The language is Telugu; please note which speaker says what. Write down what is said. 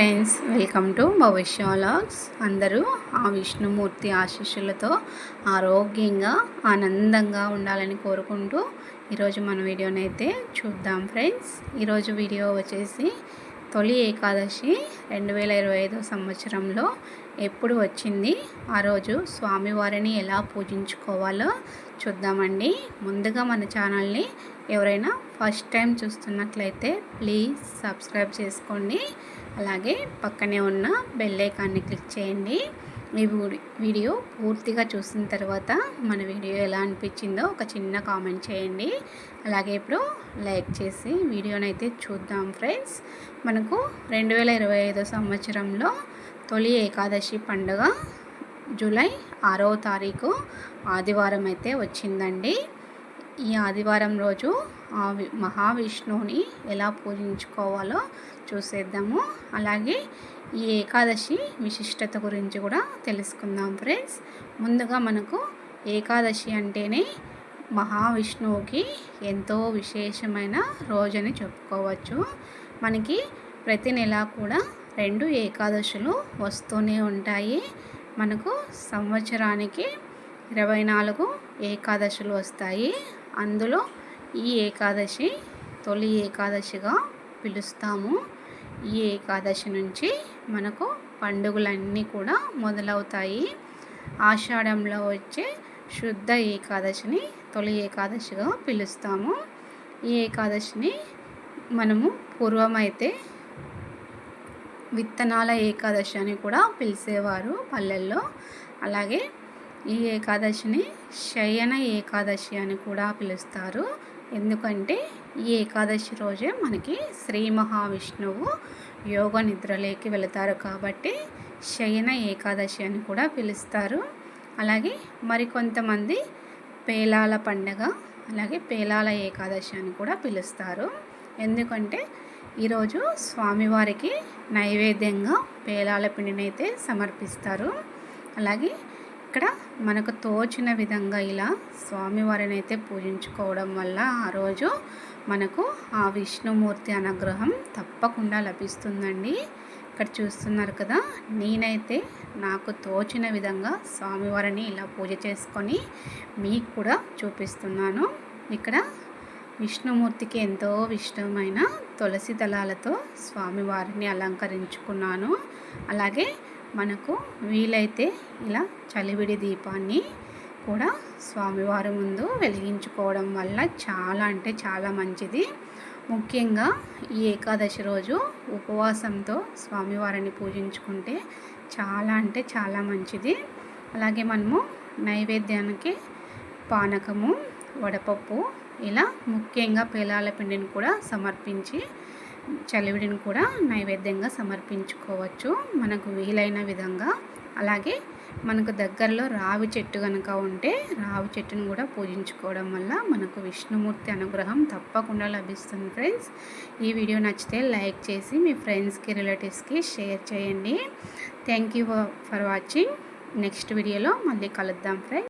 Speaker 1: Friends welcome to Bhavishya vlogs అందరూ ఆ విష్ణుమూర్తి ఆశీస్సులతో ఆరోగ్యంగా ఆనందంగా ఉండాలని కోరుకుంటూ ఈరోజు మన వీడియోనైతే చూద్దాం ఫ్రెండ్స్ ఈరోజు వీడియో వచ్చేసి తొలి ఏకాదశి రెండు వేల ఇరవై ఐదో సంవత్సరంలో ఎప్పుడు వచ్చింది? ఆ రోజు స్వామివారిని ఎలా పూజించుకోవాలో చూద్దామండి. ముందుగా మన ఛానల్ని ఎవరైనా ఫస్ట్ టైం చూస్తున్నట్లయితే ప్లీజ్ సబ్స్క్రైబ్ చేసుకోండి. అలాగే పక్కనే ఉన్న బెల్ ఐకాన్ని క్లిక్ చేయండి. ఈ వీడియో పూర్తిగా చూసిన తర్వాత మన వీడియో ఎలా అనిపించిందో ఒక చిన్న కామెంట్ చేయండి. అలాగే ఇప్పుడు లైక్ చేసి వీడియోనైతే చూద్దాం ఫ్రెండ్స్ మనకు రెండు వేల ఇరవై ఐదో సంవత్సరంలో తొలి ఏకాదశి పండుగ జూలై ఆరో తారీఖు ఆదివారం అయితే వచ్చిందండి. ఈ ఆదివారం రోజు ఆ మహావిష్ణువుని ఎలా పూజించుకోవాలో చూసేద్దాము. అలాగే ఈ ఏకాదశి విశిష్టత గురించి కూడా తెలుసుకుందాం ఫ్రెండ్స్. ముందుగా మనకు ఏకాదశి అంటేనే మహావిష్ణువుకి ఎంతో విశేషమైన రోజని చెప్పుకోవచ్చు. మనకి ప్రతి నెల కూడా రెండు ఏకాదశులు వస్తూనే ఉంటాయి. మనకు సంవత్సరానికి ఇరవై నాలుగు ఏకాదశులు వస్తాయి. అందులో ఈ ఏకాదశి తొలి ఏకాదశిగా పిలుస్తాము. ఈ ఏకాదశి నుంచి మనకు పండుగలన్నీ కూడా మొదలవుతాయి. ఆషాఢంలో వచ్చే శుద్ధ ఏకాదశిని తొలి ఏకాదశిగా పిలుస్తాము. ఈ ఏకాదశిని మనము పూర్వమైతే విత్తనాల ఏకాదశి అని కూడా పిలిచేవారు పల్లెల్లో. అలాగే ఈ ఏకాదశిని శయన ఏకాదశి అని కూడా పిలుస్తారు. ఎందుకంటే ఈ ఏకాదశి రోజే మనకి శ్రీ మహావిష్ణువు యోగ నిద్రలోకి వెళతారు కాబట్టి శయన ఏకాదశి అని కూడా పిలుస్తారు. అలాగే మరికొంతమంది పేలాల పండగ అలాగే పేలాల ఏకాదశి అని కూడా పిలుస్తారు. ఎందుకంటే ఈరోజు స్వామివారికి నైవేద్యంగా పేలాల పిండినైతే సమర్పిస్తారు. అలాగే ఇక్కడ మనకు తోచిన విధంగా ఇలా స్వామివారిని అయితే పూజించుకోవడం వల్ల ఆ రోజు మనకు ఆ విష్ణుమూర్తి అనుగ్రహం తప్పకుండా లభిస్తుందండి. ఇక్కడ చూస్తున్నారు కదా నేనైతే నాకు తోచిన విధంగా స్వామివారిని ఇలా పూజ చేసుకొని మీకు కూడా చూపిస్తున్నాను. ఇక్కడ విష్ణుమూర్తికి ఎంతో ఇష్టమైన తులసి దళాలతో స్వామివారిని అలంకరించుకున్నాను. అలాగే మనకు వీలైతే ఇలా చలివిడి దీపాన్ని కూడా స్వామివారి ముందు వెలిగించుకోవడం వల్ల చాలా అంటే చాలా మంచిది. ముఖ్యంగా ఈ ఏకాదశి రోజు ఉపవాసంతో స్వామివారిని పూజించుకుంటే చాలా అంటే చాలా మంచిది. అలాగే మనము నైవేద్యానికి పానకము వడపప్పు ఇలా ముఖ్యంగా పేలాల పిండిని కూడా సమర్పించి చలివిడిని కూడా నైవేద్యంగా సమర్పించుకోవచ్చు. మనకు వీలైన విధంగా. అలాగే మనకు దగ్గరలో రావి చెట్టు కనుక ఉంటే రావి చెట్టును కూడా పూజించుకోవడం వల్ల మనకు విష్ణుమూర్తి అనుగ్రహం తప్పకుండా లభిస్తుంది ఫ్రెండ్స్. ఈ వీడియో నచ్చితే లైక్ చేసి మీ ఫ్రెండ్స్కి రిలేటివ్స్కి షేర్ చేయండి. Thank you for watching. Next వీడియోలో మళ్ళీ కలుద్దాం ఫ్రెండ్స్.